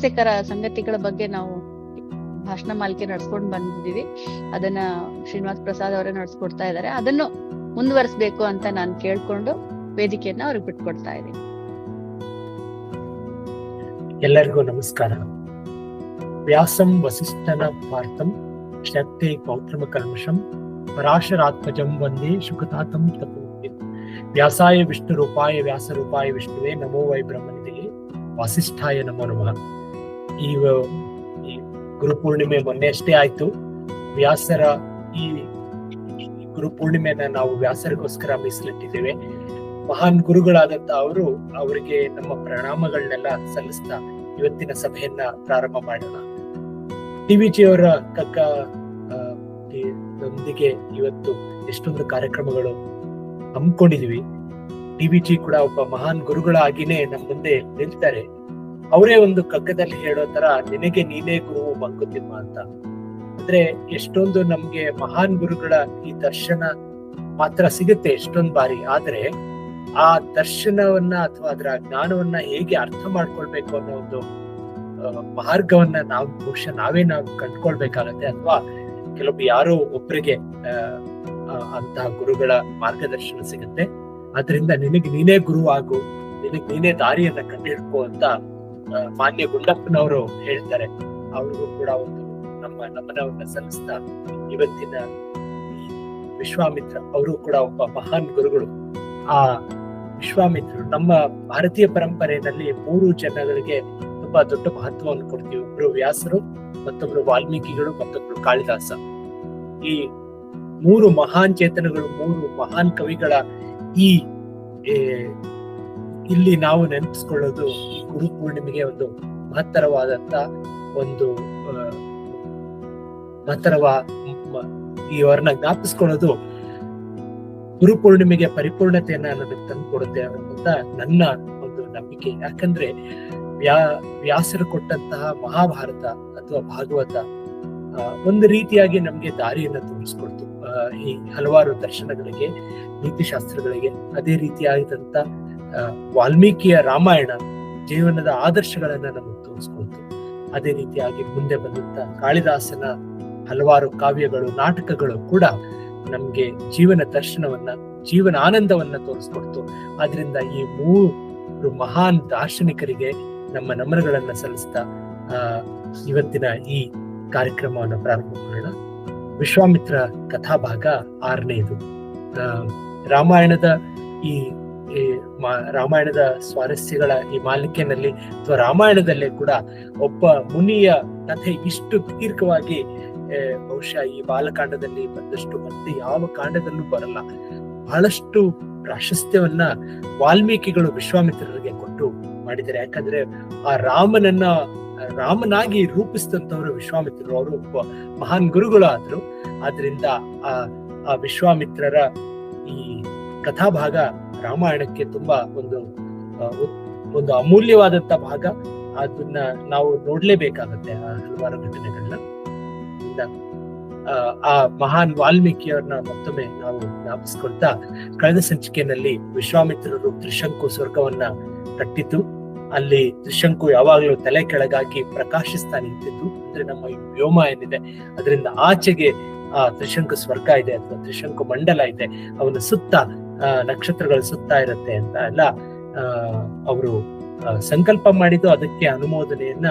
ಸ್ವಾರಸ್ಯಕರ ಸಂಗತಿಗಳ ಬಗ್ಗೆ ನಾವು ಭಾಷಣ ಮಾಲಿಕೆ ನಡ್ಸ್ಕೊಂಡ್ ಬಂದಿದ್ದೀವಿ. ಅದನ್ನ ಶ್ರೀನಿವಾಸ್ ಪ್ರಸಾದ್ ಅವರೇ ನಡ್ಸ್ಕೊಡ್ತಾ ಇದ್ದಾರೆ. ಅದನ್ನು ಮುಂದುವರಿಸಬೇಕು ಅಂತ ನಾನು ಕೇಳ್ಕೊಂಡು ವೇದಿಕೆಯನ್ನ ಅವ್ರಿಗೆ ಬಿಟ್ಕೊಡ್ತಾ ಇದ್ದೀನಿ. ಎಲ್ಲರಿಗೂ ನಮಸ್ಕಾರ. ವ್ಯಾಸಂ ವಸಿಷ್ಠನ ಪಾರ್ಥಂ ಶಕ್ತಿ ಪೌತ್ರಮ ಕಲ್ಮಷಂ ಪರಾಶರಾತ್ಮಜಂ ವಂದೇ ಶುಕತಾತಂ ತಪೋ ವ್ಯಾಸಾಯ ವಿಷ್ಣು ರೂಪಾಯ ವ್ಯಾಸ ರೂಪಾಯ ವಿಷ್ಣುವೇ ನಮೋ ವೈ ಬ್ರಹ್ಮನಿಧಿಗೆ ವಾಸಿಷ್ಠಾಯ ನಮೋ ನಮಃ. ಈ ಗುರುಪೂರ್ಣಿಮೆ ಮೊನ್ನೆ ಅಷ್ಟೇ ಆಯ್ತು. ವ್ಯಾಸರ ಈ ಗುರು ಗುರುಪೂರ್ಣಿಮೆನ ನಾವು ವ್ಯಾಸರಿಗೋಸ್ಕರ ಮೀಸಲಿಟ್ಟಿದ್ದೇವೆ. ಮಹಾನ್ ಗುರುಗಳಾದಂತ ಅವರು ಅವರಿಗೆ ನಮ್ಮ ಪ್ರಣಾಮಗಳನ್ನೆಲ್ಲ ಸಲ್ಲಿಸ್ತಾ ಇವತ್ತಿನ ಸಭೆಯನ್ನ ಪ್ರಾರಂಭ ಮಾಡೋಣ. ಟಿವಿಜಿ ಅವರ ಕಕ್ಕ ನೊಂದಿಗೆ ಇವತ್ತು ಎಷ್ಟೊಂದು ಕಾರ್ಯಕ್ರಮಗಳು ಹಮ್ಮಿಕೊಂಡಿದೀವಿ. ಟಿವಿಜಿ ಕೂಡ ಒಬ್ಬ ಮಹಾನ್ ಗುರುಗಳಾಗಿನೇ ನಮ್ಮ ಮುಂದೆ ನಿಲ್ತಾರೆ. ಅವರೇ ಒಂದು ಕಗ್ಗದಲ್ಲಿ ಹೇಳೋ ತರ, ನಿನಗೆ ನೀನೇ ಗುರು ಮಂಕುತಿಮ್ಮ ಅಂತ. ಅಂದ್ರೆ ಎಷ್ಟೊಂದು ನಮ್ಗೆ ಮಹಾನ್ ಗುರುಗಳ ಈ ದರ್ಶನ ಮಾತ್ರ ಸಿಗುತ್ತೆ ಎಷ್ಟೊಂದ್ ಬಾರಿ. ಆದ್ರೆ ಆ ದರ್ಶನವನ್ನ ಅಥವಾ ಅದರ ಜ್ಞಾನವನ್ನ ಹೇಗೆ ಅರ್ಥ ಮಾಡ್ಕೊಳ್ಬೇಕು ಅನ್ನೋ ಒಂದು ಮಾರ್ಗವನ್ನ ನಾವು ಬಹುಶಃ ನಾವೇ ನಾವು ಕಂಡ್ಕೊಳ್ಬೇಕಾಗತ್ತೆ ಅಥವಾ ಕೆಲವೊಬ್ಬ ಯಾರೋ ಒಬ್ಬರಿಗೆ ಅಂತಹ ಗುರುಗಳ ಮಾರ್ಗದರ್ಶನ ಸಿಗುತ್ತೆ. ಅದರಿಂದ ನಿನಗೆ ನೀನೇ ಗುರು ಆಗು, ನಿನಗೆ ನೀನೇ ದಾರಿಯನ್ನ ಕಂಡುಹಿಡ್ಕೋ ಅಂತ ಮಾನ್ಯ ಗುಂಡಪ್ಪನವರು ಹೇಳ್ತಾರೆ ಅವ್ರಿಗೂ ಕೂಡ ಒಂದು ನಮ್ಮ ನಮನವನ್ನ ಸಲ್ಲಿಸ್ತಾ ಇವತ್ತಿನ ವಿಶ್ವಾಮಿತ್ರ ಅವರು ಕೂಡ ಒಬ್ಬ ಮಹಾನ್ ಗುರುಗಳು. ಆ ವಿಶ್ವಾಮಿತ್ರರು ನಮ್ಮ ಭಾರತೀಯ ಪರಂಪರೆಯಲ್ಲಿ ಮೂರು ಜನಗಳಿಗೆ ತುಂಬಾ ದೊಡ್ಡ ಮಹತ್ವವನ್ನು ಕೊಡ್ತೀವಿ. ಒಬ್ರು ವ್ಯಾಸರು, ಮತ್ತೊಬ್ರು ವಾಲ್ಮೀಕಿಗಳು, ಮತ್ತೊಬ್ರು ಕಾಳಿದಾಸ. ಈ ಮೂರು ಮಹಾನ್ ಚೇತನಗಳು, ಮೂರು ಮಹಾನ್ ಕವಿಗಳ ಈ ಇಲ್ಲಿ ನಾವು ನೆನಪಿಸ್ಕೊಳ್ಳೋದು ಗುರು ಪೂರ್ಣಿಮೆಗೆ ಒಂದು ಮಹತ್ತರವಾದಂತ ಒಂದು ಮಹತ್ತರವ ಅವ್ರನ್ನ ಜ್ಞಾಪಿಸ್ಕೊಳ್ಳೋದು ಗುರು ಪೂರ್ಣಿಮೆಗೆ ಪರಿಪೂರ್ಣತೆಯನ್ನ ನನಗೆ ತಂದುಕೊಡುತ್ತೆ ಅಂತ ನನ್ನ ಒಂದು ನಂಬಿಕೆ. ಯಾಕಂದ್ರೆ ವ್ಯಾ, ವ್ಯಾಸರು ಕೊಟ್ಟಂತಹ ಮಹಾಭಾರತ ಅಥವಾ ಭಾಗವತ ಒಂದು ರೀತಿಯಾಗಿ ನಮ್ಗೆ ದಾರಿಯನ್ನ ತೋರಿಸ್ಕೊಡ್ತು. ಈ ಹಲವಾರು ದರ್ಶನಗಳಿಗೆ, ನೀತಿಶಾಸ್ತ್ರಗಳಿಗೆ ಅದೇ ರೀತಿಯಾದಂತ ವಾಲ್ಮೀಕಿಯ ರಾಮಾಯಣ ಜೀವನದ ಆದರ್ಶಗಳನ್ನ ನಮಗೆ ತೋರಿಸ್ಕೊಳ್ತು ಅದೇ ರೀತಿಯಾಗಿ ಮುಂದೆ ಬಂದಂತ ಕಾಳಿದಾಸನ ಹಲವಾರು ಕಾವ್ಯಗಳು, ನಾಟಕಗಳು ಕೂಡ ನಮ್ಗೆ ಜೀವನ ದರ್ಶನವನ್ನ, ಜೀವನ ಆನಂದವನ್ನ ತೋರಿಸ್ಕೊಡ್ತು. ಆದ್ರಿಂದ ಈ ಮೂರು ಮಹಾನ್ ದಾರ್ಶನಿಕರಿಗೆ ನಮ್ಮ ನಮನಗಳನ್ನ ಸಲ್ಲಿಸ್ತಾ, ಆ, ಇವತ್ತಿನ ಈ ಕಾರ್ಯಕ್ರಮವನ್ನು ಪ್ರಾರಂಭ ಮಾಡೋಣ. ವಿಶ್ವಾಮಿತ್ರ ಕಥಾಭಾಗ ಆರನೇದು. ರಾಮಾಯಣದ ಈ ಈ ರಾಮಾಯಣದ ಸ್ವಾರಸ್ಯಗಳ ಈ ಮಾಲಿಕೆನಲ್ಲಿ ಅಥವಾ ರಾಮಾಯಣದಲ್ಲೇ ಕೂಡ ಒಬ್ಬ ಮುನಿಯ ಕಥೆ ಇಷ್ಟು ದೀರ್ಘವಾಗಿ ಬಹುಶಃ ಈ ಬಾಲಕಾಂಡದಲ್ಲಿ ಬಂದಷ್ಟು ಮತ್ತೆ ಯಾವ ಕಾಂಡದಲ್ಲೂ ಬರಲ್ಲ. ಬಹಳಷ್ಟು ಪ್ರಾಶಸ್ತ್ಯವನ್ನ ವಾಲ್ಮೀಕಿಗಳು ವಿಶ್ವಾಮಿತ್ರರಿಗೆ ಕೊಟ್ಟು ಮಾಡಿದ್ದಾರೆ. ಯಾಕಂದ್ರೆ ಆ ರಾಮನನ್ನ, ರಾಮನಾಗಿ ರೂಪಿಸಿದಂತವರು ವಿಶ್ವಾಮಿತ್ರರು. ಅವರು ಒಬ್ಬ ಮಹಾನ್ ಗುರುಗಳು ಆದ್ರು ಆದ್ರಿಂದ ಆ ಆ ವಿಶ್ವಾಮಿತ್ರರ ಈ ಕಥಾಭಾಗ ರಾಮಾಯಣಕ್ಕೆ ತುಂಬಾ ಒಂದು ಒಂದು ಅಮೂಲ್ಯವಾದಂತ ಭಾಗ. ಅದನ್ನ ನಾವು ನೋಡ್ಲೇಬೇಕಾಗತ್ತೆ ಆ ಹಲವಾರು ಘಟನೆಗಳನ್ನ. ಆ, ಮಹಾನ್ ವಾಲ್ಮೀಕಿಯವ್ರನ್ನ ಮತ್ತೊಮ್ಮೆ ನಾವು ಜ್ಞಾಪಿಸ್ಕೊಳ್ತಾ ಕಳೆದ ಸಂಚಿಕೆಯಲ್ಲಿ ವಿಶ್ವಾಮಿತ್ರರು ತ್ರಿಶಂಕು ಸ್ವರ್ಗವನ್ನ ಕಟ್ಟಿತು ಅಲ್ಲಿ ತ್ರಿಶಂಕು ಯಾವಾಗಲೂ ತಲೆ ಕೆಳಗಾಗಿ ಪ್ರಕಾಶಿಸ್ತಾ ನಿಂತಿದ್ದು. ಅಂದ್ರೆ ನಮ್ಮ ವ್ಯೋಮ ಏನಿದೆ ಅದರಿಂದ ಆಚೆಗೆ ಆ ತ್ರಿಶಂಕು ಸ್ವರ್ಗ ಇದೆ ಅಥವಾ ತ್ರಿಶಂಕು ಮಂಡಲ ಇದೆ ಅವನ ಸುತ್ತ ನಕ್ಷತ್ರಗಳು ಸುತ್ತಾ ಇರುತ್ತೆ ಅಂತ ಎಲ್ಲ ಅವರು ಸಂಕಲ್ಪ ಮಾಡಿದ್ದು ಅದಕ್ಕೆ ಅನುಮೋದನೆಯನ್ನ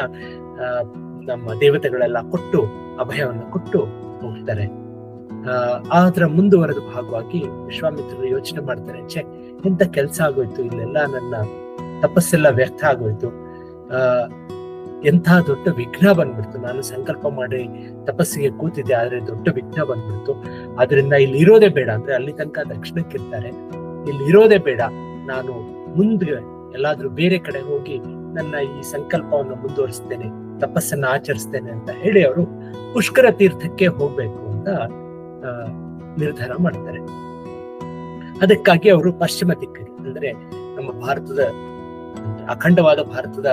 ನಮ್ಮ ದೇವತೆಗಳೆಲ್ಲ ಕೊಟ್ಟು, ಅಭಯವನ್ನು ಕೊಟ್ಟು ಹೋಗ್ತಾರೆ. ಆ, ಅದರ ಮುಂದುವರೆದ ಭಾಗವಾಗಿ ವಿಶ್ವಾಮಿತ್ರರು ಯೋಚನೆ ಮಾಡ್ತಾರೆ, ಛೆ, ಎಂತ ಕೆಲ್ಸ ಆಗೋಯ್ತು, ಇಲ್ಲೆಲ್ಲ ನನ್ನ ತಪಸ್ಸೆಲ್ಲ ವ್ಯರ್ಥ ಆಗೋಯ್ತು. ಎಂಥ ದೊಡ್ಡ ವಿಘ್ನ ಬಂದ್ಬಿಡ್ತು. ನಾನು ಸಂಕಲ್ಪ ಮಾಡಿ ತಪಸ್ಸಿಗೆ ಕೂತಿದ್ದೆ, ಆದ್ರೆ ದೊಡ್ಡ ವಿಘ್ನ ಬಂದ್ಬಿಡ್ತು. ಅದರಿಂದ ಇಲ್ಲಿ ಇರೋದೇ ಬೇಡ ಅಂದ್ರೆ ಅಲ್ಲಿ ತನಕ ದಕ್ಷಿಣಕ್ಕಿರ್ತಾರೆ ಇಲ್ಲಿ ಇರೋದೇ ಬೇಡ. ನಾನು ಮುಂದೆ ಎಲ್ಲಾದ್ರೂ ಬೇರೆ ಕಡೆ ಹೋಗಿ ನನ್ನ ಈ ಸಂಕಲ್ಪವನ್ನು ಮುಂದುವರಿಸ್ತೇನೆ, ತಪಸ್ಸನ್ನ ಆಚರಿಸ್ತೇನೆ ಅಂತ ಹೇಳಿ ಅವರು ಪುಷ್ಕರ ತೀರ್ಥಕ್ಕೆ ಹೋಗ್ಬೇಕು ಅಂತ ನಿರ್ಧಾರ ಮಾಡ್ತಾರೆ. ಅದಕ್ಕಾಗಿ ಅವರು ಪಶ್ಚಿಮ ದಿಕ್ಕಿಗೆ ಅಂದ್ರೆ ನಮ್ಮ ಭಾರತದ, ಅಖಂಡವಾದ ಭಾರತದ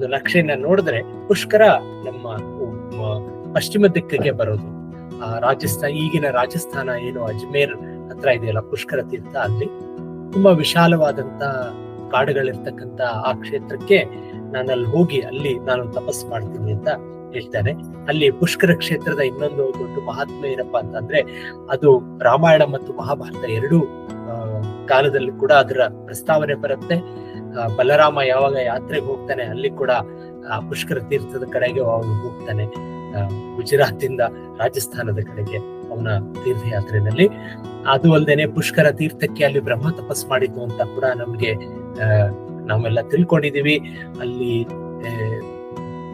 ಒಂದು ನಕ್ಷೆಯನ್ನ ನೋಡಿದ್ರೆ ಪುಷ್ಕರ ನಮ್ಮ ಪಶ್ಚಿಮ ದಿಕ್ಕಿಗೆ ಬರೋದು. ಆ ರಾಜಸ್ಥಾನ ಈಗಿನ ರಾಜಸ್ಥಾನ ಏನು ಅಜ್ಮೇರ್ ಹತ್ರ ಇದೆಯಲ್ಲ, ಪುಷ್ಕರ ತೀರ್ಥ ಅಲ್ಲಿ ತುಂಬಾ ವಿಶಾಲವಾದಂತ ಕಾಡುಗಳಿರ್ತಕ್ಕಂತ ಆ ಕ್ಷೇತ್ರಕ್ಕೆ ನಾನು ಅಲ್ಲಿ ಹೋಗಿ ಅಲ್ಲಿ ನಾನು ತಪಸ್ ಮಾಡ್ತೀನಿ ಅಂತ ಹೇಳ್ತಾರೆ ಅಲ್ಲಿ ಪುಷ್ಕರ ಕ್ಷೇತ್ರದ ಇನ್ನೊಂದು ದೊಡ್ಡ ಮಹಾತ್ಮೆ ಏನಪ್ಪಾ ಅಂತಂದ್ರೆ, ಅದು ರಾಮಾಯಣ ಮತ್ತು ಮಹಾಭಾರತ ಎರಡೂ ಕಾಲದಲ್ಲಿ ಕೂಡ ಅದರ ಪ್ರಸ್ತಾವನೆ ಬರುತ್ತೆ. ಬಲರಾಮ ಯಾವಾಗ ಯಾತ್ರೆಗೆ ಹೋಗ್ತಾನೆ, ಅಲ್ಲಿ ಕೂಡ ಪುಷ್ಕರ ತೀರ್ಥದ ಕಡೆಗೆ ಅವನು ಹೋಗ್ತಾನೆ. ಗುಜರಾತಿಂದ ರಾಜಸ್ಥಾನದ ಕಡೆಗೆ ಅವನ ತೀರ್ಥಯಾತ್ರೆಯಲ್ಲಿ. ಅದು ಅಲ್ಲದೇನೆ ಪುಷ್ಕರ ತೀರ್ಥಕ್ಕೆ ಅಲ್ಲಿ ಬ್ರಹ್ಮ ತಪಸ್ ಮಾಡಿದ್ದು ಅಂತ ಕೂಡ ನಮ್ಗೆ ನಾವೆಲ್ಲ ತಿಳ್ಕೊಂಡಿದೀವಿ ಅಲ್ಲಿ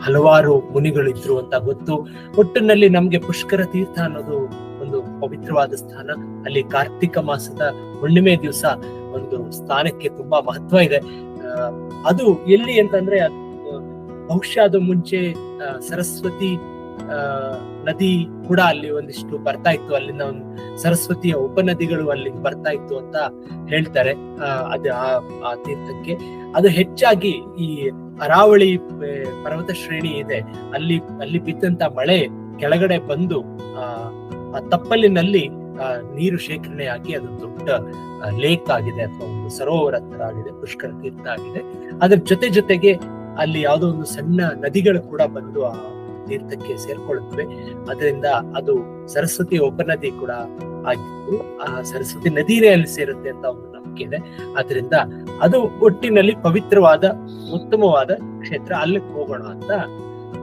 ಹಲವಾರು ಹಲವಾರು ಮುನಿಗಳಿದ್ರು ಅಂತ ಗೊತ್ತು. ಒಟ್ಟಿನಲ್ಲಿ ನಮ್ಗೆ ಪುಷ್ಕರ ತೀರ್ಥ ಅನ್ನೋದು ಒಂದು ಪವಿತ್ರವಾದ ಸ್ಥಾನ. ಅಲ್ಲಿ ಕಾರ್ತಿಕ ಮಾಸದ ಹುಣ್ಣಿಮೆ ದಿವಸ ಒಂದು ಸ್ಥಾನಕ್ಕೆ ತುಂಬಾ ಮಹತ್ವ ಇದೆ. ಅದು ಎಲ್ಲಿ ಅಂತಂದ್ರೆ ಬಹುಶಃ ಅದು ಮುಂಚೆ ಸರಸ್ವತಿ ನದಿ ಕೂಡ ಅಲ್ಲಿ ಒಂದಿಷ್ಟು ಬರ್ತಾ ಇತ್ತು. ಅಲ್ಲಿಂದ ಒಂದು ಸರಸ್ವತಿಯ ಉಪನದಿಗಳು ಅಲ್ಲಿ ಬರ್ತಾ ಇತ್ತು ಅಂತ ಹೇಳ್ತಾರೆ ಅದು ಆ- ತೀರ್ಥಕ್ಕೆ. ಅದು ಹೆಚ್ಚಾಗಿ ಈ ಅರಾವಳಿ ಪರ್ವತ ಶ್ರೇಣಿ ಇದೆ. ಅಲ್ಲಿ ಅಲ್ಲಿ ಬಿದ್ದಂತ ಮಳೆ ಕೆಳಗಡೆ ಬಂದು ಆ ತಪ್ಪಲಿನಲ್ಲಿ ನೀರು ಶೇಖರಣೆಯಾಗಿ ಅದು ದೊಡ್ಡ ಲೇಕ್ ಆಗಿದೆ ಅಥವಾ ಒಂದು ಸರೋವರ ತರ ಆಗಿದೆ, ಪುಷ್ಕರ ತೀರ್ಥ ಆಗಿದೆ. ಅದ್ರ ಜೊತೆ ಜೊತೆಗೆ ಅಲ್ಲಿ ಯಾವುದೋ ಒಂದು ಸಣ್ಣ ನದಿಗಳು ಕೂಡ ಬಂದು ಆ ತೀರ್ಥಕ್ಕೆ ಸೇರ್ಕೊಳ್ಳುತ್ತವೆ. ಅದರಿಂದ ಅದು ಸರಸ್ವತಿ ಉಪನದಿ ಕೂಡ ಆಗಿತ್ತು. ಆ ಸರಸ್ವತಿ ನದಿನೇ ಅಲ್ಲಿ ಸೇರುತ್ತೆ ಅಂತ ಒಂದು ನಂಬಿಕೆ ಇದೆ. ಅದರಿಂದ ಅದು ಒಟ್ಟಿನಲ್ಲಿ ಪವಿತ್ರವಾದ, ಉತ್ತಮವಾದ ಕ್ಷೇತ್ರ. ಅಲ್ಲಿ ಹೋಗೋಣ ಅಂತ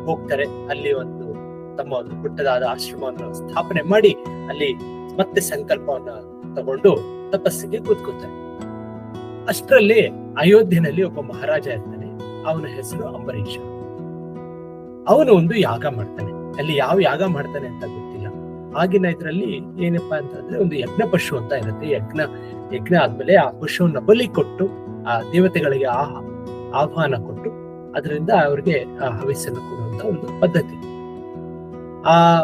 ಹೋಗ್ತಾರೆ. ಅಲ್ಲಿ ಒಂದು ತಮ್ಮ ಒಂದು ಪುಟ್ಟದಾದ ಆಶ್ರಮವನ್ನು ಸ್ಥಾಪನೆ ಮಾಡಿ ಅಲ್ಲಿ ಮತ್ತೆ ಸಂಕಲ್ಪವನ್ನ ತಗೊಂಡು ತಪಸ್ಸಿಗೆ ಕೂತ್ಕೋತಾರೆ ಅಷ್ಟರಲ್ಲಿ ಅಯೋಧ್ಯೆನಲ್ಲಿ ಒಬ್ಬ ಮಹಾರಾಜ ಇರ್ತಾನೆ. ಅವನ ಹೆಸರು ಅಂಬರೀಷ. ಅವನು ಒಂದು ಯಾಗ ಮಾಡ್ತಾನೆ. ಅಲ್ಲಿ ಯಾವ ಯಾಗ ಮಾಡ್ತಾನೆ ಅಂತ ಗೊತ್ತಿಲ್ಲ. ಆಗಿನ ಇದ್ರಲ್ಲಿ ಏನಪ್ಪಾ ಅಂತಂದ್ರೆ ಒಂದು ಯಜ್ಞ ಪಶು ಅಂತ ಇರುತ್ತೆ. ಯಜ್ಞ ಯಜ್ಞ ಆದ್ಮೇಲೆ ಆ ಪಶುವನ್ನ ಬಲಿ ಕೊಟ್ಟು, ಆ ದೇವತೆಗಳಿಗೆ ಆ ಆಹ್ವಾನ ಕೊಟ್ಟು ಅದರಿಂದ ಅವ್ರಿಗೆ ಹವಿಸ್ಸನ್ನು ಕೊಡುವಂತ ಒಂದು ಪದ್ಧತಿ. ಆ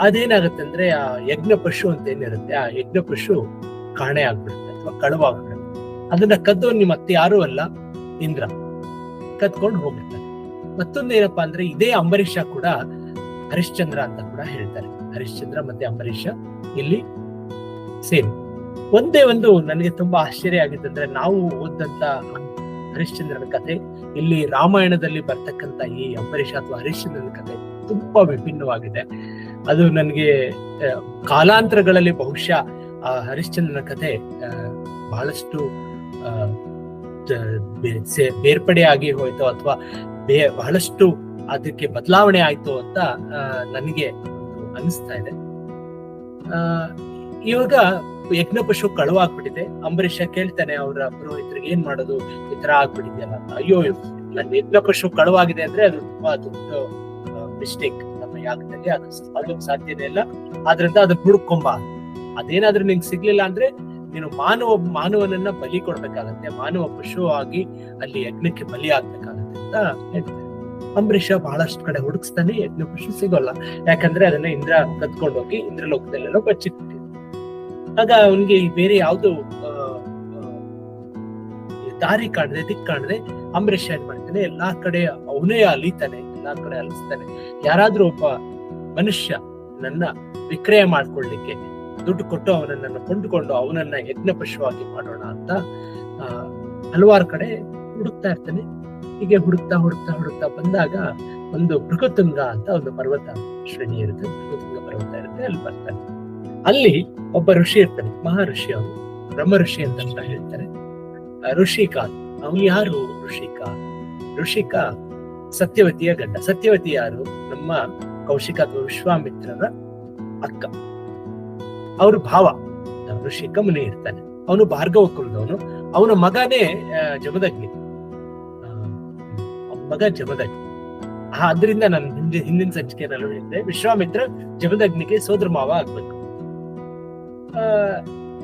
ಅದೇನಾಗುತ್ತೆ ಅಂದ್ರೆ ಆ ಯಜ್ಞ ಪಶು ಅಂತ ಏನಿರುತ್ತೆ, ಆ ಯಜ್ಞ ಪಶು ಕಾಣೆ ಆಗ್ಬಿಡುತ್ತೆ ಅಥವಾ ಕಳುವಾಗ್ಬಿಡುತ್ತೆ. ಅದನ್ನ ಕದ್ದು ಮತ್ತೆ ಯಾರು ಅಲ್ಲ, ಇಂದ್ರ. ಕದ್ಕೊಂಡು ಹೋಗ್ಬಿಡ್ತಾರೆ. ಮತ್ತೊಂದು ಏನಪ್ಪಾ ಅಂದ್ರೆ, ಇದೇ ಅಂಬರೀಷ ಕೂಡ ಹರಿಶ್ಚಂದ್ರ ಅಂತ ಕೂಡ ಹೇಳ್ತಾರೆ. ಹರಿಶ್ಚಂದ್ರ ಮತ್ತೆ ಅಂಬರೀಷ ಇಲ್ಲಿ ಸೇಮ್ ಒಂದೇ ಒಂದು ನನಗೆ ತುಂಬಾ ಆಶ್ಚರ್ಯ ಆಗಿತ್ತಂದ್ರೆ, ನಾವು ಓದಂತ ಹರಿಶ್ಚಂದ್ರನ ಕಥೆ ಇಲ್ಲಿ ರಾಮಾಯಣದಲ್ಲಿ ಬರ್ತಕ್ಕಂತ ಈ ಅಂಬರೀಷ ಅಥವಾ ಹರಿಶ್ಚಂದ್ರನ ಕಥೆ ತುಂಬಾ ವಿಭಿನ್ನವಾಗಿದೆ. ಅದು ನನಗೆ ಕಾಲಾಂತರಗಳಲ್ಲಿ ಬಹುಶಃ, ಆ, ಹರಿಶ್ಚಂದ್ರನ ಕಥೆ ಬಹಳಷ್ಟು ಬೇರ್ಪಡೆ ಆಗಿ ಹೋಯ್ತು ಅಥವಾ ಬೇ, ಬಹಳಷ್ಟು ಅದಕ್ಕೆ ಬದಲಾವಣೆ ಆಯ್ತು ಅಂತ ನನಗೆ ಅನಿಸ್ತಾ ಇದೆ. ಇವಾಗ ಯಜ್ಞ ಪಶು ಕಳುವಾಗ್ಬಿಟ್ಟಿದೆ. ಅಂಬರೀಷ ಕೇಳ್ತಾನೆ ಅವರ ಪುರೋಹಿತರಿಗೆ ಏನ್ ಮಾಡೋದು? ಈ ತರ ಆಗ್ಬಿಟ್ಟಿದೆಯಲ್ಲ? ಅಯ್ಯೋ ನನ್ನ ಯಜ್ಞ ಪಶು ಕಳುವಾಗಿದೆ ಅಂದ್ರೆ ಅದು ತುಂಬಾ ದೊಡ್ಡ ಮಿಸ್ಟೇಕ್ ಯಾಗದಲ್ಲಿ ಅದು ಅದಕ್ಕೆ ಸಾಧ್ಯನೇ ಇಲ್ಲ ಆದ್ರಿಂದ ಅದನ್ನ ಹುಡುಕೊಂಬ. ಅದೇನಾದ್ರೂ ನಿಂಗೆ ಸಿಗ್ಲಿಲ್ಲ ಅಂದ್ರೆ ನೀನು ಮಾನವ, ಮಾನವನನ್ನ ಬಲಿ ಕೊಡ್ಬೇಕಾಗತ್ತೆ. ಮಾನವ ಪಶುವಾಗಿ ಅಲ್ಲಿ ಯಜ್ಞಕ್ಕೆ ಬಲಿ ಆಗ್ಬೇಕಾಗತ್ತೆ ಅಂತ ಹೇಳ್ತಾರೆ. ಅಂಬರೀಷ ಬಹಳಷ್ಟು ಕಡೆ ಹುಡುಕ್ಸ್ತಾನೆ, ಯಜ್ಞ ಪಶು ಸಿಗೋಲ್ಲ. ಯಾಕಂದ್ರೆ ಅದನ್ನ ಇಂದ್ರ ಕತ್ಕೊಂಡೋಗಿ ಇಂದ್ರಲೋಕದಲ್ಲೆಲ್ಲೋ ಬಚ್ಚಿಟ್ಬಿಟ್ಟಿದ್ರು ಆಗ ಅವನಿಗೆ ಬೇರೆ ಯಾವ್ದು ದಾರಿ ಕಾಣದೆ ದಿಕ್ ಕಾಣದೆ, ಅಂಬರೀಷ ಏನ್ ಮಾಡ್ತಾನೆ, ಎಲ್ಲಾ ಕಡೆ ಅವನೇ ಅಲಿತಾನೆ ಎಲ್ಲಾ ಕಡೆ ಅಲಿಸ್ತಾನೆ ಯಾರಾದ್ರೂ ಒಬ್ಬ ಮನುಷ್ಯ ನನ್ನ ವಿಕ್ರಯ ಮಾಡ್ಕೊಳ್ಳಿಕ್ಕೆ ದುಡ್ಡು ಕೊಟ್ಟು ಅವನನ್ನ ಕೊಂಡುಕೊಂಡು ಅವನನ್ನ ಯಜ್ಞ ಪಶುವಾಗಿ ಮಾಡೋಣ ಅಂತ ಹಲವಾರು ಕಡೆ ಹುಡುಕ್ತಾ ಇರ್ತಾನೆ. ಹೀಗೆ ಹುಡುಕ್ತಾ ಹುಡುಕ್ತಾ ಹುಡುಕ್ತಾ ಬಂದಾಗ ಒಂದು ಭೃಗತುಂಗ ಅಂತ ಒಂದು ಪರ್ವತ ಶ್ರೇಣಿ ಇರುತ್ತೆ. ಭೃಗತುಂಗ ಪರ್ವತ ಇರುತ್ತೆ, ಅಲ್ಲಿ ಬರ್ತಾನೆ. ಅಲ್ಲಿ ಒಬ್ಬ ಋಷಿ ಇರ್ತಾನೆ ಮಹಾ ಋಷಿ ಅವನು. ಬ್ರಹ್ಮ ಋಷಿ ಅಂತ ಹೇಳ್ತಾರೆ. ಋಷಿಕ. ಅವನು ಯಾರು? ಋಷಿಕಾ. ಋಷಿಕ ಸತ್ಯವತಿಯ ಗಂಡ. ಸತ್ಯವತಿ ಯಾರು? ನಮ್ಮ ಕೌಶಿಕ ಅಥವಾ ವಿಶ್ವಾಮಿತ್ರನ ಅಕ್ಕ. ಅವ್ರ ಭಾವ. ಆ, ಋಷಿಕ ಮುನಿ ಇರ್ತಾನೆ. ಅವನು ಭಾರ್ಗವ ಕುಲದವನು ಅವನ ಮಗನೇ ಜಮದಗ್ನಿ. ಮಗ ಜಮದಗ್ನಿ. ಆದ್ರಿಂದ ನಾನು ಹಿಂದೆ ಹಿಂದಿನ ಸಂಚಿಕೆಯಲ್ಲಿ ಹೇಳಿದ್ದೆ. ವಿಶ್ವಾಮಿತ್ರ ಜಮದಗ್ನಿಗೆ ಸೋದರ ಮಾವ ಆಗ್ಬೇಕು. ಆ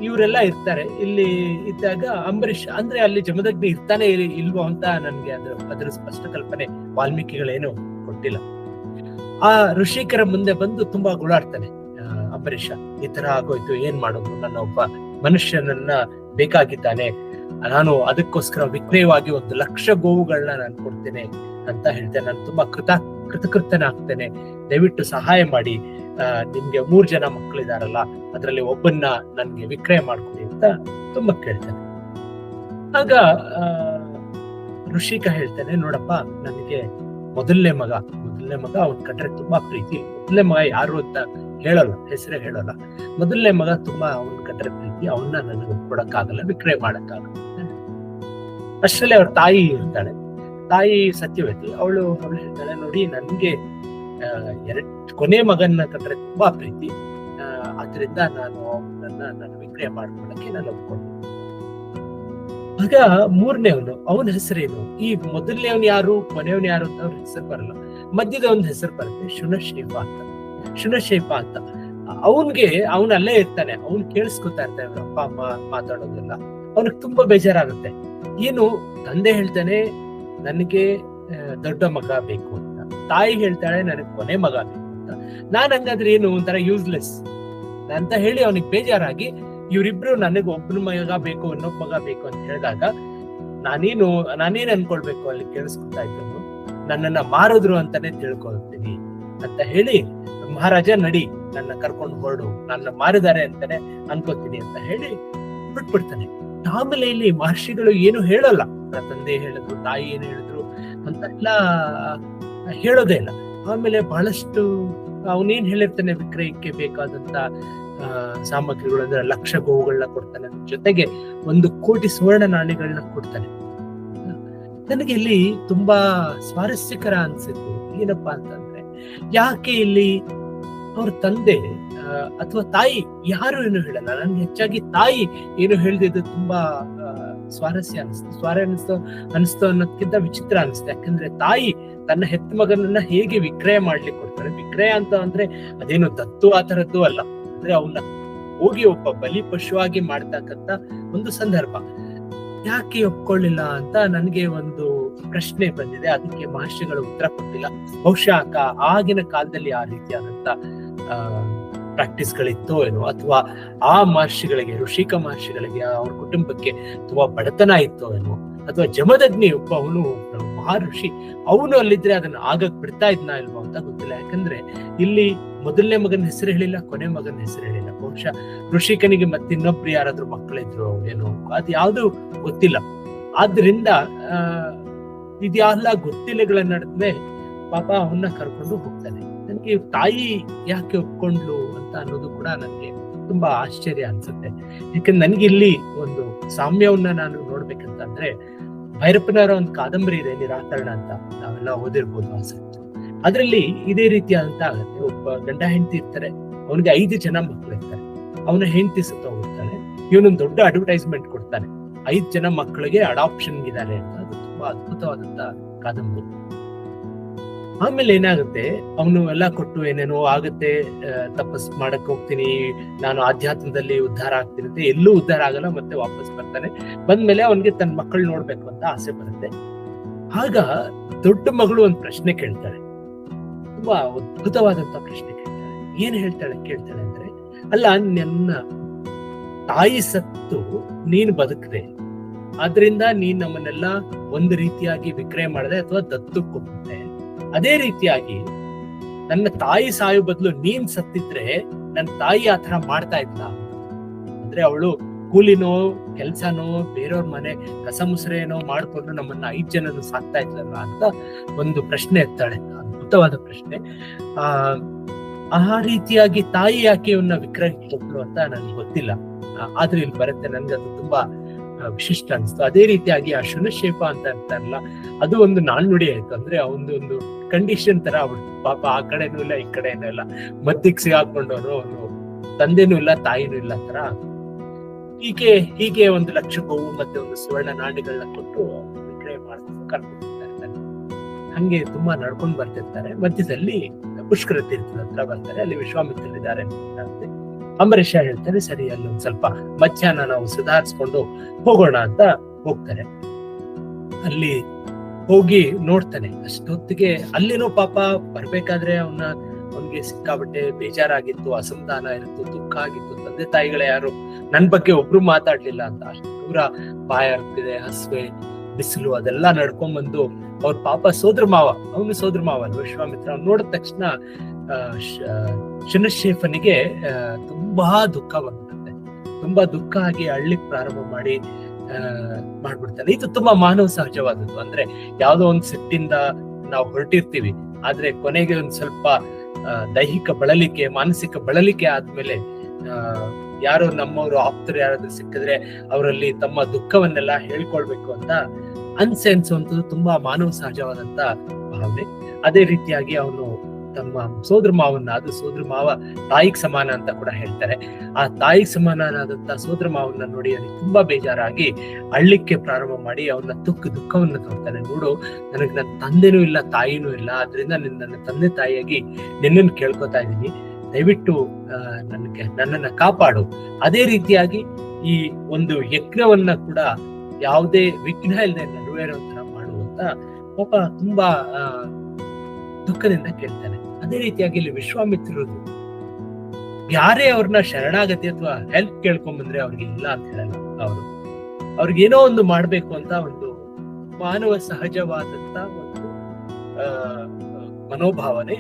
ಇವರೆಲ್ಲ ಇರ್ತಾರೆ. ಇಲ್ಲಿ ಇದ್ದಾಗ ಅಂಬರೀಷ್ ಅಂದ್ರೆ ಅಲ್ಲಿ ಜಮದಗ್ನಿ ಇರ್ತಾನೆ ಇಲ್- ಇಲ್ವೋ ಅಂತ ನನ್ಗೆ ಅದ್ರ ಅದ್ರ ಸ್ಪಷ್ಟ ಕಲ್ಪನೆ ವಾಲ್ಮೀಕಿಗಳೇನು ಕೊಟ್ಟಿಲ್ಲ. ಆ ಋಷಿಕರ ಮುಂದೆ ಬಂದು ತುಂಬಾ ಗುಳಾಡ್ತಾನೆ ಅಂಬರೀಷ. ಈ ತರ ಆಗೋಯ್ತು, ಏನ್ ಮಾಡೋದು ನನ್ನ ಒಬ್ಬ ಮನುಷ್ಯನನ್ನ ಬೇಕಾಗಿದ್ದಾನೆ. ನಾನು ಅದಕ್ಕೋಸ್ಕರ ವಿಕ್ರಯವಾಗಿ ಒಂದು ಲಕ್ಷ ಗೋವುಗಳನ್ನ ನಾನು ಕೊಡ್ತೇನೆ ಅಂತ ಹೇಳ್ತೇನೆ. ನಾನು ತುಂಬಾ ಕೃತ ಕೃತಕೃತನಾಗ್ತೇನೆ ದಯವಿಟ್ಟು ಸಹಾಯ ಮಾಡಿ. ನಿಮ್ಗೆ ಮೂರ್ ಜನ ಮಕ್ಕಳಿದಾರಲ್ಲ, ಅದರಲ್ಲಿ ಒಬ್ಬನ್ನ ನನ್ಗೆ ವಿಕ್ರಯ ಮಾಡ್ಕೊಡಿ ಅಂತ ತುಂಬಾ ಕೇಳ್ತಾನೆ. ಆಗ ಋಷಿಕ ಹೇಳ್ತಾನೆ, ನೋಡಪ್ಪ, ನನಗೆ ಮೊದಲನೇ ಮಗ ಮೊದಲನೇ ಮಗ ಅವನ್ ಕಂಡ್ರೆ ತುಂಬಾ ಪ್ರೀತಿ. ಮೊದಲನೇ ಮಗ ಯಾರು ಅಂತ ಹೇಳಲ್ಲ, ಹೆಸರೇ ಹೇಳಲ್ಲ. ಮೊದಲನೇ ಮಗ ತುಂಬಾ ಅವನ್ ಕಂಡ್ರೆ ಪ್ರೀತಿ ಅವನ್ನ ನನಗೆ ಕೊಡಕ್ಕಾಗಲ್ಲ ವಿಕ್ರಯ ಮಾಡಕ್ಕಾಗಲ್ಲ ಅಷ್ಟರಲ್ಲಿ ಅವ್ರ ತಾಯಿ ಇರ್ತಾಳೆ. ತಾಯಿ ಸತ್ಯವತಿ ಅವಳು ಅವಳು ಹೇಳ್ತಾಳೆ, ನೋಡಿ, ನನ್ಗೆ ಎರಡ್ ಕೊನೆ ಮಗನ ಕಂಡ್ರೆ ತುಂಬಾ ಪ್ರೀತಿ. ಆದ್ರಿಂದ ನಾನು ಅವನನ್ನ ನಾನು ವಿಕ್ರಯ ಮಾಡ್ಕೊಳಕ್ಕೆ ನಾನು ಒಪ್ಕೊಂಡು. ಆಗ ಮೂರನೇವನು ಅವನ ಹೆಸರೇನು? ಈ ಮೊದಲನೇವನ್ ಯಾರು? ಕೊನೆಯವನ್ ಯಾರು ಅಂತ ಅವ್ರ ಹೆಸರು ಬರಲ್ಲ. ಮಧ್ಯದ ಒಂದು ಹೆಸರು ಬರುತ್ತೆ ಶುನಶೇಪ ಅಂತ. ಶುನಶೇಪ ಅಂತ. ಅವನ್ಗೆ, ಅವನ್ ಅಲ್ಲೇ ಇರ್ತಾನೆ. ಅವ್ನ್ ಕೇಳಿಸ್ಕೊತಾ ಇರ್ತಾನೆ ಅವ್ರ ಅಪ್ಪ, ಅಮ್ಮ ಮಾತಾಡೋದೆಲ್ಲ. ಅವನಿಗೆ ತುಂಬಾ ಬೇಜಾರಾಗುತ್ತೆ. ಏನು, ತಂದೆ ಹೇಳ್ತಾನೆ ನನಗೆ ದೊಡ್ಡ ಮಗ ಬೇಕು ಅಂತ. ತಾಯಿ ಹೇಳ್ತಾಳೆ, ನನಗೆ ಕೊನೆ ಮಗ ಬೇಕು ಅಂತ. ನಾನ್ ಹಂಗಾದ್ರೆ ಏನು ಒಂಥರ ಯೂಸ್ಲೆಸ್ ಅಂತ ಹೇಳಿ ಅವನಿಗೆ ಬೇಜಾರಾಗಿ, ಇವರಿಬ್ರು ನನಗೆ ಒಬ್ಬನ ಮಗ ಬೇಕು, ಇನ್ನೊಬ್ಬ ಮಗ ಬೇಕು ಅಂತ ಹೇಳಿದಾಗ, ನಾನೇನು, ನಾನೇನ್ ಅನ್ಕೊಳ್ಬೇಕು ಅಲ್ಲಿ ಕೇಳಿಸ್ಕೊತಾ ಇದ್ದನು ನನ್ನನ್ನ ಮಾರಿದ್ರು ಅಂತಾನೆ ತಿಳ್ಕೊಳ್ತೀನಿ ಅಂತ ಹೇಳಿ, ಮಹಾರಾಜ, ನಡಿ, ನನ್ನ ಕರ್ಕೊಂಡು ಹೊರಡು. ನನ್ನ ಮಾರಿದ್ದಾರೆ ಅಂತಾನೆ ಅನ್ಕೋತೀನಿ ಅಂತ ಹೇಳಿ ಬಿಟ್ಬಿಡ್ತಾನೆ. ಆಮೇಲೆ ಇಲ್ಲಿ ಮಹರ್ಷಿಗಳು ಏನು ಹೇಳಲ್ಲ. ನನ್ನ ತಂದೆ ಹೇಳಿದ್ರು, ತಾಯಿ ಏನು ಹೇಳಿದ್ರು ಅಂತ ಎಲ್ಲ ಹೇಳೋದೇ ಇಲ್ಲ. ಆಮೇಲೆ ಬಹಳಷ್ಟು ಅವನೇನ್ ಹೇಳಿರ್ತಾನೆ ವಿಕ್ರಯಕ್ಕೆ ಬೇಕಾದಂತ ಸಾಮಗ್ರಿಗಳು ಅಂದ್ರೆ ಲಕ್ಷ ಗೋವುಗಳನ್ನ ಕೊಡ್ತಾನೆ. ಜೊತೆಗೆ ಒಂದು ಕೋಟಿ ಸುವರ್ಣ ನಾಣ್ಯಗಳನ್ನ ಕೊಡ್ತಾನೆ. ನನಗೆ ಇಲ್ಲಿ ತುಂಬಾ ಸ್ವಾರಸ್ಯಕರ ಅನ್ಸಿದ್ದು ಏನಪ್ಪಾ ಅಂತಂದ್ರೆ, ಯಾಕೆ ಇಲ್ಲಿ ಅವ್ರ ತಂದೆ ಅಥವಾ ತಾಯಿ ಯಾರು ಏನು ಹೇಳಲ್ಲ. ನನ್ಗೆ ಹೆಚ್ಚಾಗಿ ತಾಯಿ ಏನು ಹೇಳ್ದಿದ್ದು ತುಂಬಾ ಸ್ವಾರಸ್ಯ ಅನಿಸ್ತು ಸ್ವಾರ ಅನಿಸ್ತು ಅನಿಸ್ತು ಅನ್ನೋದಕ್ಕಿಂತ ವಿಚಿತ್ರ ಅನಿಸ್ತು ಯಾಕಂದ್ರೆ ತಾಯಿ ತನ್ನ ಹೆತ್ತ ಮಗನನ್ನ ಹೇಗೆ ವಿಕ್ರಯ ಮಾಡ್ಲಿಕ್ಕೆ ಕೊಡ್ತಾರೆ. ವಿಕ್ರಯ ಅಂತ ಅಂದ್ರೆ ಅದೇನು ದತ್ತು ಆ ತರದ್ದು ಅಲ್ಲ. ಅಂದ್ರೆ ಅವನ್ನ ಹೋಗಿ ಒಬ್ಬ ಬಲಿ ಪಶುವಾಗಿ ಮಾಡ್ತಕ್ಕಂತ ಒಂದು ಸಂದರ್ಭ. ಯಾಕೆ ಒಪ್ಕೊಳ್ಳಿಲ್ಲ ಅಂತ ನನಗೆ ಒಂದು ಪ್ರಶ್ನೆ ಬಂದಿದೆ. ಅದಕ್ಕೆ ಮಹರ್ಷಿಗಳು ಉತ್ತರ ಕೊಟ್ಟಿಲ್ಲ. ಬಹುಶಃ ಆಗಿನ ಕಾಲದಲ್ಲಿ ಆ ರೀತಿಯಾದಂತ, ಆ ಪ್ರಾಕ್ಟೀಸ್ ಗಳಿತ್ತೋ ಏನೋ, ಅಥವಾ ಆ ಮಹರ್ಷಿಗಳಿಗೆ, ಋಷಿಕ ಮಹರ್ಷಿಗಳಿಗೆ, ಅವ್ರ ಕುಟುಂಬಕ್ಕೆ ತುಂಬಾ ಬಡತನ ಇತ್ತೋ ಏನೋ, ಅಥವಾ ಜಮದಗ್ನಿ ಒಬ್ಬ ಅವನು ಮಹರ್ಷಿ ಅವನು ಅಲ್ಲಿದ್ರೆ ಅದನ್ನ ಆಗಕ್ ಬಿಡ್ತಾ ಇದ್ನ ಇಲ್ವಾ ಅಂತ ಗೊತ್ತಿಲ್ಲ. ಯಾಕಂದ್ರೆ ಇಲ್ಲಿ ಮೊದಲನೇ ಮಗನ ಹೆಸರು ಹೇಳಿಲ್ಲ, ಕೊನೆ ಮಗನ ಹೆಸರು ಹೇಳಿಲ್ಲ. ಬಹುಶಃ ಋಷಿಕನಿಗೆ ಮತ್ತಿನ್ನೊಬ್ರು ಯಾರಾದ್ರೂ ಮಕ್ಕಳಿದ್ರು ಏನೋ, ಅದು ಯಾವುದು ಗೊತ್ತಿಲ್ಲ. ಆದ್ರಿಂದ ಇದೆಲ್ಲ ಗೊತ್ತಿಲ್ಲಗಳ ನಡುವೆ ಪಾಪ ಅವನ್ನ ಕರ್ಕೊಂಡು ಹೋಗ್ತಾನೆ. ನನಗೆ ತಾಯಿ ಯಾಕೆ ಒಪ್ಕೊಂಡ್ಲು ಅನ್ನೋದು ಕೂಡ ನನಗೆ ತುಂಬಾ ಆಶ್ಚರ್ಯ ಅನ್ಸುತ್ತೆ. ಯಾಕಂದ್ರೆ ನನಗೆ ಇಲ್ಲಿ ಒಂದು ಸಾಮ್ಯವನ್ನ ನಾನು ನೋಡ್ಬೇಕಂತ ಅಂದ್ರೆ ಭೈರಪ್ಪನವರ ಒಂದು ಕಾದಂಬರಿ ಇದೆ, ನಿರಾಕರಣ ಅಂತ ನಾವೆಲ್ಲ ಓದಿರ್ಬೋದು ಆಸೆ ಅದ್ರಲ್ಲಿ ಇದೇ ರೀತಿಯಾದಂತ ಆಗತ್ತೆ. ಒಬ್ಬ ಗಂಡ ಹೆಂಡತಿ ಇರ್ತಾರೆ, ಅವನಿಗೆ ಐದು ಜನ ಮಕ್ಕಳು ಇರ್ತಾರೆ. ಅವನ ಹೆಂಡತಿ ಸುತ್ತ ಹೋಗ್ತಾನೆ ಇವನೊಂದು ದೊಡ್ಡ ಅಡ್ವರ್ಟೈಸ್ಮೆಂಟ್ ಕೊಡ್ತಾನೆ. ಐದು ಜನ ಮಕ್ಕಳಿಗೆ ಅಡಾಪ್ಷನ್ ಇದ್ದಾರೆ ಅಂತ. ಅದು ತುಂಬಾ ಅದ್ಭುತವಾದಂತ ಕಾದಂಬರಿ. ಆಮೇಲೆ ಏನಾಗುತ್ತೆ? ಅವನು ಎಲ್ಲ ಕೊಟ್ಟು ಏನೇನೋ ಆಗುತ್ತೆ ತಪಸ್ ಮಾಡಕ್ ಹೋಗ್ತೀನಿ, ನಾನು ಆಧ್ಯಾತ್ಮದಲ್ಲಿ ಉದ್ಧಾರ ಆಗ್ತೀನಿ ಅಂತ ಎಲ್ಲೂ ಉದ್ಧಾರ ಆಗಲ್ಲ, ಮತ್ತೆ ವಾಪಸ್ ಬರ್ತಾನೆ. ಬಂದ್ಮೇಲೆ ಅವನಿಗೆ ತನ್ನ ಮಕ್ಕಳು ನೋಡ್ಬೇಕು ಅಂತ ಆಸೆ ಬರುತ್ತೆ. ಆಗ ದೊಡ್ಡ ಮಗಳು ಒಂದು ಪ್ರಶ್ನೆ ಕೇಳ್ತಾಳೆ. ತುಂಬಾ ಅದ್ಭುತವಾದಂತ ಪ್ರಶ್ನೆ ಕೇಳ್ತಾಳೆ. ಏನ್ ಹೇಳ್ತಾಳೆ, ಕೇಳ್ತಾಳೆ ಅಂದ್ರೆ, ಅಲ್ಲ, ನನ್ನ ತಾಯಿ ಸತ್ತು ನೀನ್ ಬದುಕದೆ. ಆದ್ರಿಂದ ನೀನ್ ನಮ್ಮನ್ನೆಲ್ಲ ಒಂದು ರೀತಿಯಾಗಿ ವಿಕ್ರಯ ಮಾಡದೆ ಅಥವಾ ದತ್ತು ಕೊಟ್ಟೆ. ಅದೇ ರೀತಿಯಾಗಿ ನನ್ನ ತಾಯಿ ಸಾಯೋ ಬದಲು ನೀನ್ ಸತ್ತಿದ್ರೆ ನನ್ನ ತಾಯಿ ಆ ತರ ಮಾಡ್ತಾ ಇದ್ಲ. ಅಂದ್ರೆ ಅವಳು ಕೂಲಿನೋ, ಕೆಲ್ಸನೋ, ಬೇರೆಯವ್ರ ಮನೆ ಕಸ ಮುಸ್ರೇನೋ ಮಾಡ್ಕೊಂಡು ನಮ್ಮನ್ನ ಐದ್ ಜನನು ಸಾಕ್ತಾ ಇದ್ಲಲ್ಲ ಅಂತ ಒಂದು ಪ್ರಶ್ನೆ ಎತ್ತಾಳೆ. ಅದ್ಭುತವಾದ ಪ್ರಶ್ನೆ. ಆ ಆ ರೀತಿಯಾಗಿ ತಾಯಿ ಯಾಕೆ ಇವನ್ನ ವಿಕ್ರಯ ಅಂತ ನನ್ಗೆ ಗೊತ್ತಿಲ್ಲ. ಆದ್ರೆ ಇಲ್ಲಿ ಬರುತ್ತೆ. ನನ್ಗೆ ಅದು ತುಂಬಾ ವಿಶಿಷ್ಟ ಅನಿಸ್ತು. ಅದೇ ರೀತಿಯಾಗಿ ಆ ಶುನಶೇಪ ಅಂತ ಅಂತಾರಲ್ಲ ಅದು ಒಂದು ನಾಣ್ಣುಡಿ ಆಯ್ತು. ಅಂದ್ರೆ ಅವನು ಒಂದು ಕಂಡೀಷನ್ ತರ ಆಗ್ಬಿಡ್ತು. ಪಾಪ ಆ ಕಡೆನೂ ಇಲ್ಲ, ಈ ಕಡೆನೂ ಇಲ್ಲ. ಮತ್ತಿಗೆ ಸಿಗಾಕೊಂಡವ್ರು ಅವನು ತಂದೆನೂ ಇಲ್ಲ, ತಾಯಿನೂ ಇಲ್ಲ ತರ ಹೀಗೆ ಹೀಗೆ ಒಂದು ಲಕ್ಷ ಗೋವು ಮತ್ತೆ ಒಂದು ಸುವರ್ಣ ನಾಣ್ಯಗಳನ್ನ ಕೊಟ್ಟು ಮಾಡ್ಕೊಂಡು ಕರ್ಕೊಂಡು ಹಂಗೆ ತುಂಬಾ ನಡ್ಕೊಂಡು ಬರ್ತಿರ್ತಾರೆ. ಮಧ್ಯದಲ್ಲಿ ಪುಷ್ಕರ ತೀರ್ಥದ ಹತ್ರ ಬರ್ತಾರೆ ಅಲ್ಲಿ ವಿಶ್ವಾಮಿತ್ರರಿದ್ದಾರೆ ಅಂತ ಅಂಬರೀಷ ಹೇಳ್ತಾರೆ, ಸರಿ, ಅಲ್ಲಿ ಒಂದ್ ಸ್ವಲ್ಪ ಮಧ್ಯಾಹ್ನ ನಾವು ಸುಧಾರಿಸ್ಕೊಂಡು ಹೋಗೋಣ ಅಂತ ಹೋಗ್ತಾರೆ. ಅಲ್ಲಿ ಹೋಗಿ ನೋಡ್ತಾನೆ. ಅಷ್ಟೊತ್ತಿಗೆ ಅಲ್ಲಿನೂ ಪಾಪ ಬರ್ಬೇಕಾದ್ರೆ ಅವನ, ಅವನ್ಗೆ ಸಿಕ್ಕಾಬಟ್ಟೆ ಬೇಜಾರಾಗಿತ್ತು ಅಸಮಾಧಾನ ಇತ್ತು, ದುಃಖ ಆಗಿತ್ತು. ತಂದೆ ತಾಯಿಗಳೇ ಯಾರು ನನ್ ಬಗ್ಗೆ ಒಬ್ರು ಮಾತಾಡ್ಲಿಲ್ಲ ಅಂತ ಅಷ್ಟು ದೂರ ಬಾಯ ಹಸುವೆ. ಬಿಸಿಲು ಅದೆಲ್ಲ ನಡ್ಕೊಂಡ್ ಬಂದು ಅವ್ರ ಪಾಪ ಸೋದ್ರ ಮಾವ, ಅವನು ಸೋದ್ರ ಮಾವ ವಿಶ್ವಾಮಿತ್ರ ಅವ್ನು ನೋಡಿದ ತಕ್ಷಣ ಶನಶೇಫನಿಗೆ ತುಂಬಾ ದುಃಖ ಬಂದ್ಬಿಡುತ್ತೆ. ತುಂಬಾ ದುಃಖ ಆಗಿ ಅಳ್ಲಿಕ್ ಪ್ರಾರಂಭ ಮಾಡಿ ಮಾಡ್ಬಿಡ್ತಾನೆ. ಇದು ತುಂಬಾ ಮಾನವ ಸಹಜವಾದದ್ದು. ಅಂದ್ರೆ ಯಾವ್ದೋ ಒಂದ್ ಸಿಟ್ಟಿಂದ ನಾವು ಹೊರಟಿರ್ತೀವಿ. ಆದ್ರೆ ಕೊನೆಗೆ ಒಂದ್ ಸ್ವಲ್ಪ ದೈಹಿಕ ಬಳಲಿಕೆ, ಮಾನಸಿಕ ಬಳಲಿಕೆ ಆದ್ಮೇಲೆ ಯಾರೋ ನಮ್ಮವರು ಆಪ್ತರು ಯಾರಾದ್ರೂ ಸಿಕ್ಕಿದ್ರೆ ಅವರಲ್ಲಿ ತಮ್ಮ ದುಃಖವನ್ನೆಲ್ಲ ಹೇಳ್ಕೊಳ್ಬೇಕು ಅಂತ ಅನ್ಸೆ ಅನ್ಸುವಂಥದ್ದು ತುಂಬಾ ಮಾನವ ಸಹಜವಾದಂತ ಭಾವನೆ. ಅದೇ ರೀತಿಯಾಗಿ ಅವನು ತಮ್ಮ ಸೋದ್ರ ಮಾವನ್ನ, ಅದು ಸೋದ್ರ ಮಾವ ತಾಯಿಗ್ ಸಮಾನ ಅಂತ ಕೂಡ ಹೇಳ್ತಾರೆ. ಆ ತಾಯಿಗ್ ಸಮಾನನಾದಂತ ಸೋದ್ರ ಮಾವನ್ನ ನೋಡಿ ಅವನಿಗೆ ತುಂಬಾ ಬೇಜಾರಾಗಿ ಅಳ್ಳಿಕ್ಕೆ ಪ್ರಾರಂಭ ಮಾಡಿ ಅವನ ತುಕ್ಕ ದುಃಖವನ್ನ ತೋರ್ತಾನೆ. ನೋಡು, ನನಗ್ ನನ್ನ ತಂದೆನೂ ಇಲ್ಲ, ತಾಯಿನೂ ಇಲ್ಲ, ಆದ್ರಿಂದ ನಿನ್ ನನ್ನ ತಂದೆ ತಾಯಿಯಾಗಿ ನಿನ್ನನ್ನು ಕೇಳ್ಕೊತಾ ಇದ್ದೀನಿ. ದಯವಿಟ್ಟು ನನಗೆ ನನ್ನನ್ನ ಕಾಪಾಡು. ಅದೇ ರೀತಿಯಾಗಿ ಈ ಒಂದು ಯಜ್ಞವನ್ನ ಕೂಡ ಯಾವುದೇ ವಿಘ್ನ ಇಲ್ಲದೆ ನೆರವೇರೋ ತರ ಮಾಡುವಂತ ಪಾಪ ತುಂಬಾ ದುಃಖದಿಂದ ಕೇಳ್ತಾನೆ. ಅದೇ ರೀತಿಯಾಗಿ ಇಲ್ಲಿ ವಿಶ್ವಾಮಿತ್ರರು ಯಾರೇ ಅವ್ರನ್ನ ಶರಣಾಗತಿ ಅಥವಾ ಹೆಲ್ಪ್ ಕೇಳ್ಕೊಂಡ್ ಬಂದ್ರೆ ಅವ್ರಿಗೆ ಇಲ್ಲ ಅಂತ ಹೇಳಲ್ಲ ಅವರು. ಅವ್ರಿಗೆ ಏನೋ ಒಂದು ಮಾಡ್ಬೇಕು ಅಂತ ಒಂದು ಮಾನವ ಸಹಜವಾದಂತ ಒಂದು ಮನೋಭಾವನೆ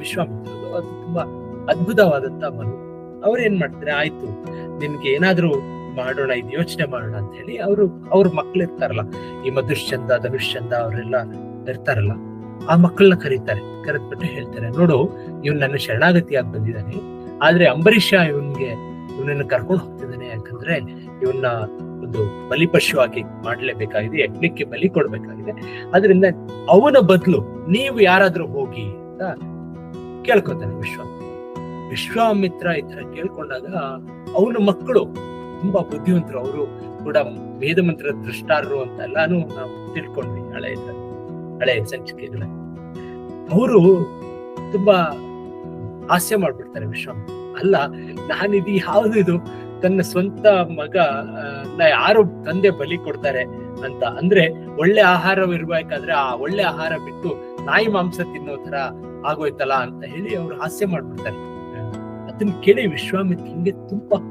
ವಿಶ್ವಾಮಿತ್ರದು ಅದು ತುಂಬಾ ಅದ್ಭುತವಾದಂತ ಮನು. ಅವ್ರು ಏನ್ ಮಾಡ್ತಾರೆ? ಆಯ್ತು, ನಿನ್ಗೆ ಏನಾದ್ರೂ ಮಾಡೋಣ, ಇದು ಯೋಚನೆ ಮಾಡೋಣ ಅಂತ ಹೇಳಿ ಅವರು, ಅವ್ರ ಮಕ್ಳು ಇರ್ತಾರಲ್ಲ, ಈ ಮಧುಶ್ಚಂದ, ಧನುಶ್ಚಂದ ಅವರೆಲ್ಲ ಇರ್ತಾರಲ್ಲ, ಆ ಮಕ್ಕಳನ್ನ ಕರೀತಾರೆ, ಕರೆದ್ಬಿಟ್ಟು ಹೇಳ್ತಾರೆ, ನೋಡು, ಇವನ್ ನನ್ನ ಶರಣಾಗತಿಯಾಗಿ ಬಂದಿದ್ದಾನೆ ಆದ್ರೆ ಅಂಬರೀಷ ಇವನ್ಗೆ, ಇವನನ್ನ ಕರ್ಕೊಂಡು ಹೋಗ್ತಿದ್ದಾನೆ ಯಾಕಂದ್ರೆ ಇವನ್ನ ಒಂದು ಬಲಿಪಶುವಾಗಿ ಮಾಡ್ಲೇಬೇಕಾಗಿದೆ, ಯಜ್ಞಕ್ಕೆ ಬಲಿ ಕೊಡ್ಬೇಕಾಗಿದೆ ಅದರಿಂದ ಅವನ ಬದಲು ನೀವು ಯಾರಾದ್ರೂ ಹೋಗಿ ಅಂತ ಕೇಳ್ಕೊತಾನೆ ವಿಶ್ವಾಮಿತ್ರ. ವಿಶ್ವಾಮಿತ್ರ ಈ ತರ ಕೇಳ್ಕೊಂಡಾಗ ಅವನ ಮಕ್ಕಳು ತುಂಬಾ ಬುದ್ಧಿವಂತರು ಅವರು ಕೂಡ ವೇದ ಮಂತ್ರ ದೃಷ್ಟಾರರು ಅಂತ ಎಲ್ಲಾನು ನಾವು ತಿಳ್ಕೊಂಡ್ವಿ ಹಳೆ ಹಳೆ ಸಂಚಿಕೆಗಳ ಅವರು ತುಂಬಾ ಹಾಸ್ಯ ಮಾಡ್ಬಿಡ್ತಾರೆ ವಿಶ್ವ. ಅಲ್ಲ, ನಾನಿದು ಯಾವ್ದು ಇದು? ತನ್ನ ಸ್ವಂತ ಮಗ ಯಾರು ತಂದೆ ಬಲಿ ಕೊಡ್ತಾರೆ ಅಂತ. ಅಂದ್ರೆ ಒಳ್ಳೆ ಆಹಾರವಿರ್ಬೇಕಾದ್ರೆ ಆ ಒಳ್ಳೆ ಆಹಾರ ಬಿಟ್ಟು ನಾಯಿ ಮಾಂಸ ತಿನ್ನೋ ತರ ಆಗೋಯ್ತಲ್ಲ ಅಂತ ಹೇಳಿ ಅವ್ರು ಹಾಸ್ಯ ಮಾಡ್ಬಿಡ್ತಾರೆ. ಅದನ್ನ ಕೇಳಿ ವಿಶ್ವಾಮಿತ್ರನ್ಗೆ ತುಂಬಾ.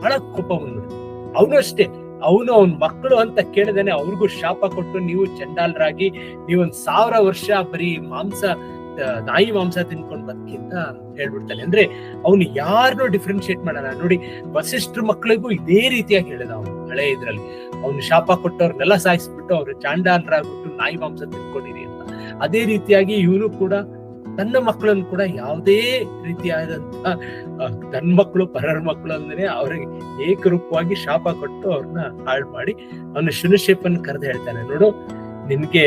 ಬಹಳ ಕೋಪ ಬಂದ್ಬಿಡ್ತು. ಅವನು ಅಷ್ಟೇ, ಅವನು ಅವನ್ ಮಕ್ಕಳು ಅಂತ ಕೇಳಿದಾನೆ ಅವ್ರಿಗೂ ಶಾಪ ಕೊಟ್ಟು ನೀವು ಚಂಡಾಲರಾಗಿ, ನೀವೊಂದ್ ಸಾವಿರ ವರ್ಷ ಬರೀ ಮಾಂಸ ನಾಯಿ ಮಾಂಸ ತಿನ್ಕೊಂಡ್ ಬದುಕಿ ಹೇಳ್ಬಿಡ್ತಾನೆ. ಅಂದ್ರೆ ಅವನು ಯಾರನ್ನೂ ಡಿಫ್ರೆನ್ಶಿಯೇಟ್ ಮಾಡಲ್ಲ. ನೋಡಿ, ವಸಿಷ್ಠರ ಮಕ್ಕಳಿಗೂ ಇದೇ ರೀತಿಯಾಗಿ ಹೇಳಿದ ಅವನು ಹಳೆ ಇದ್ರಲ್ಲಿ. ಅವ್ನು ಶಾಪ ಕೊಟ್ಟವ್ರನ್ನೆಲ್ಲ ಸಾಯಿಸ್ಬಿಟ್ಟು ಅವ್ರು ಚಾಂಡಾಲರಾಗ್ಬಿಟ್ಟು ನಾಯಿ ಮಾಂಸ ತಿನ್ಕೊಂಡಿರಿ ಅಂತ. ಅದೇ ರೀತಿಯಾಗಿ ಇವನು ಕೂಡ ತನ್ನ ಮಕ್ಕಳನ್ನು ಕೂಡ ಯಾವುದೇ ರೀತಿಯಾದಂತಹ ತನ್ನ ಮಕ್ಕಳು, ಪರರ ಮಕ್ಕಳು ಅಂದ್ರೆ ಅವ್ರಿಗೆ ಏಕರೂಪವಾಗಿ ಶಾಪ ಕೊಟ್ಟು ಅವ್ರನ್ನ ಹಾಳು ಮಾಡಿ ಅವನು ಶುನಶೇಪನ್ ಕರೆದು ಹೇಳ್ತಾನೆ. ನೋಡು, ನಿನ್ಗೆ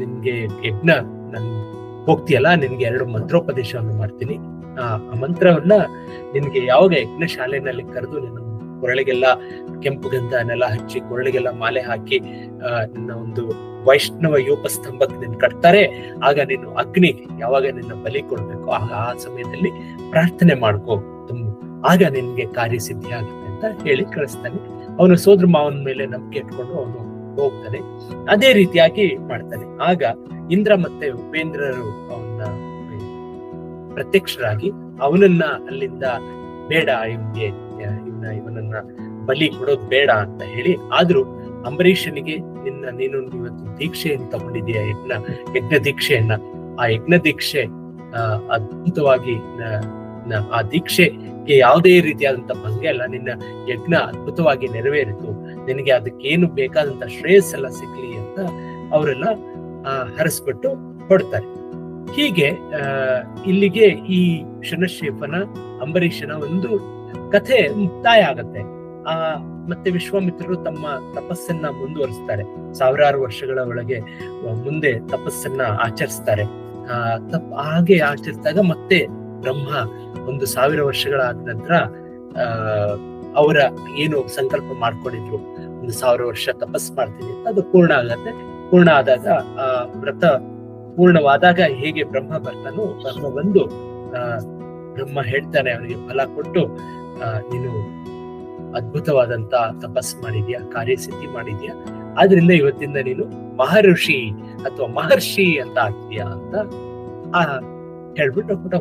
ನಿನ್ಗೆ ಯಜ್ಞ, ನನ್ ಹೋಗ್ತೀಯಲ್ಲ, ನಿನ್ಗೆ ಎರಡು ಮಂತ್ರೋಪದೇಶವನ್ನು ಮಾಡ್ತೀನಿ. ಆ ಆ ಮಂತ್ರವನ್ನ ನಿನ್ಗೆ ಯಾವಾಗ ಯಜ್ಞ ಶಾಲೆನಲ್ಲಿ ಕರೆದು ನಿನ್ನ ಕೊರಳಿಗೆಲ್ಲ ಕೆಂಪು ಗಂಧನೆಲ್ಲ ಹಚ್ಚಿ ಕೊರಳಿಗೆಲ್ಲ ಮಾಲೆ ಹಾಕಿ ನಿನ್ನ ಒಂದು ವೈಷ್ಣವ ಯೂಪ ಸ್ತಂಭಕ್ಕೆ ನಿನ್ ಕಟ್ತಾರೆ. ಆಗ ನೀನು ಅಗ್ನಿಗೆ ಯಾವಾಗ ನಿನ್ನ ಬಲಿ ಕೊಡ್ಬೇಕು, ಆಗ ಆ ಸಮಯದಲ್ಲಿ ಪ್ರಾರ್ಥನೆ ಮಾಡ್ಕೋ. ತುಂಬ, ಆಗ ನಿನ್ಗೆ ಕಾರ್ಯಸಿದ್ಧಿ ಆಗುತ್ತೆ ಅಂತ ಹೇಳಿ ಕಳಿಸ್ತಾನೆ. ಅವನು ಸೋದ್ರ ಮಾವನ ಮೇಲೆ ನಂಬಿಕೆ ಇಟ್ಕೊಂಡು ಅವನು ಹೋಗ್ತಾನೆ. ಅದೇ ರೀತಿಯಾಗಿ ಮಾಡ್ತಾನೆ. ಆಗ ಇಂದ್ರ ಮತ್ತೆ ಉಪೇಂದ್ರರು ಅವನ್ನ ಪ್ರತ್ಯಕ್ಷರಾಗಿ ಅವನನ್ನ ಅಲ್ಲಿಂದ ಬೇಡ ಇವನ್ಗೆ ಇವನ ಇವನನ್ನ ಬಲಿ ಕೊಡೋದು ಬೇಡ ಅಂತ ಹೇಳಿ, ಆದ್ರೂ ಅಂಬರೀಷನಿಗೆ ನಿನ್ನ, ನೀನು ಇವತ್ತು ದೀಕ್ಷೆಯನ್ನು ತಗೊಂಡಿದೀಯ ಯಜ್ಞ ಯಜ್ಞ ದೀಕ್ಷೆಯನ್ನ? ಆ ಯಜ್ಞ ದೀಕ್ಷೆ ಅದ್ಭುತವಾಗಿ, ಆ ದೀಕ್ಷೆಗೆ ಯಾವುದೇ ರೀತಿಯಾದಂತ ಭಂಗ ಅಲ್ಲ, ನಿನ್ನ ಯಜ್ಞ ಅದ್ಭುತವಾಗಿ ನೆರವೇರಿತು, ನಿನಗೆ ಅದಕ್ಕೇನು ಬೇಕಾದಂತ ಶ್ರೇಯಸ್ ಎಲ್ಲ ಸಿಗ್ಲಿ ಅಂತ ಅವರೆಲ್ಲ ಹರಸ್ಬಿಟ್ಟು ಕೊಡ್ತಾರೆ ಹೀಗೆ ಇಲ್ಲಿಗೆ ಈ ಶನಶೇಪನ ಅಂಬರೀಷನ ಒಂದು ಕಥೆ ಮುಕ್ತಾಯ ಆಗತ್ತೆ. ಆ, ಮತ್ತೆ ವಿಶ್ವಾಮಿತ್ರರು ತಮ್ಮ ತಪಸ್ಸನ್ನ ಮುಂದುವರಿಸ್ತಾರೆ. ಸಾವಿರಾರು ವರ್ಷಗಳ ಒಳಗೆ ಮುಂದೆ ತಪಸ್ಸನ್ನ ಆಚರಿಸ್ತಾರೆ. ಆ, ತಪ್, ಹಾಗೆ ಆಚರಿಸಿದಾಗ ಮತ್ತೆ ಬ್ರಹ್ಮ ಒಂದು ಸಾವಿರ ವರ್ಷಗಳಾದ ನಂತರ, ಆ, ಅವರ ಏನು ಸಂಕಲ್ಪ ಮಾಡ್ಕೊಂಡಿದ್ರು, ಒಂದು ಸಾವಿರ ವರ್ಷ ತಪಸ್ ಮಾಡ್ತೀನಿ ಅದು ಪೂರ್ಣ ಆಗತ್ತೆ. ಪೂರ್ಣ ಆದಾಗ, ಆ, ವ್ರತ ಪೂರ್ಣವಾದಾಗ ಹೇಗೆ ಬ್ರಹ್ಮ ಬರ್ತಾನೋ ಬ್ರಹ್ಮ ಬಂದು, ಆ, ಬ್ರಹ್ಮ ಹೇಳ್ತಾನೆ, ಅವನಿಗೆ ಫಲ ಕೊಟ್ಟು ನೀನು ಅದ್ಭುತವಾದಂತ ತಪಸ್ ಮಾಡಿದ್ಯಾ, ಕಾರ್ಯಸಿದ್ಧಿ ಮಾಡಿದ್ಯಾ? ಆದ್ರಿಂದ ಇವತ್ತಿಂದ ನೀನು ಮಹರ್ಷಿ ಅಥವಾ ಮಹರ್ಷಿ ಅಂತ ಆಗ್ತೀಯಾ ಅಂತ, ಆ ಹೇಳ್ಬಿಟ್ಟು ಕೂಡ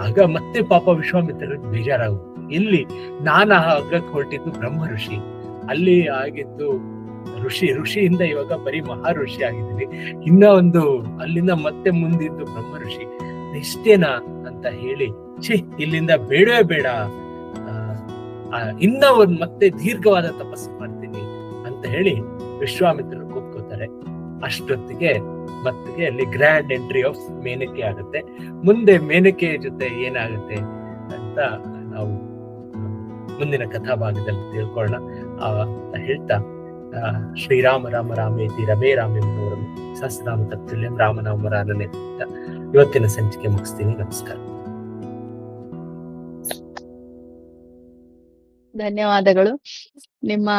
ಆಗ ಮತ್ತೆ ಪಾಪ ವಿಶ್ವಾಮಿತ್ರ ಬೇಜಾರಾಗುತ್ತೆ ಇಲ್ಲಿ ನಾನ ಆಗಕ್ಕೆ ಹೊರಟಿದ್ದು ಬ್ರಹ್ಮ ಋಷಿ ಅಲ್ಲಿ ಆಗಿದ್ದು ಋಷಿ, ಋಷಿಯಿಂದ ಇವಾಗ ಬರೀ ಮಹಾ ಋಷಿ ಆಗಿದ್ದೀನಿ. ಇನ್ನ ಒಂದು ಅಲ್ಲಿಂದ ಮತ್ತೆ ಮುಂದಿದ್ದು ಬ್ರಹ್ಮ ಋಷಿ ಇಷ್ಟೇನಾ ಅಂತ ಹೇಳಿ ಛೇ, ಇಲ್ಲಿಂದ ಬೇಡವೇ ಬೇಡ. ಇನ್ನ ಒಂದು ಮತ್ತೆ ದೀರ್ಘವಾದ ತಪಸ್ಸು ಮಾಡ್ತೀನಿ ಅಂತ ಹೇಳಿ ವಿಶ್ವಾಮಿತ್ರರು ಕೂತ್ಕೋತಾರೆ ಅಷ್ಟೊತ್ತಿಗೆ ಮತ್ತೆ ಅಲ್ಲಿ ಗ್ರ್ಯಾಂಡ್ ಎಂಟ್ರಿ ಆಫ್ ಮೇನಕೆ ಆಗುತ್ತೆ. ಮುಂದೆ ಮೇನಕೆ ಜೊತೆ ಏನಾಗುತ್ತೆ ಅಂತ ನಾವು ಮುಂದಿನ ಕಥಾಭಾಗದಲ್ಲಿ ತಿಳ್ಕೊಳ್ಳೋಣ. ಅಂತ ಹೇಳ್ತಾ ಶ್ರೀರಾಮ ರಾಮ ರಾಮೇತಿ ರಮೇ ರಾಮೆಂಬುವರಂ ಸಹಸ್ರನಾಮ ತತ್ತುಲ್ಯಂ ರಾಮನಾಮ ರಾಮನೇ ಇವತ್ತಿನ ಸಂಚಿಕೆ ಮುಗಿಸ್ತೀನಿ. ನಮಸ್ಕಾರ. ಧನ್ಯವಾದಗಳು. ನಿಮ್ಮ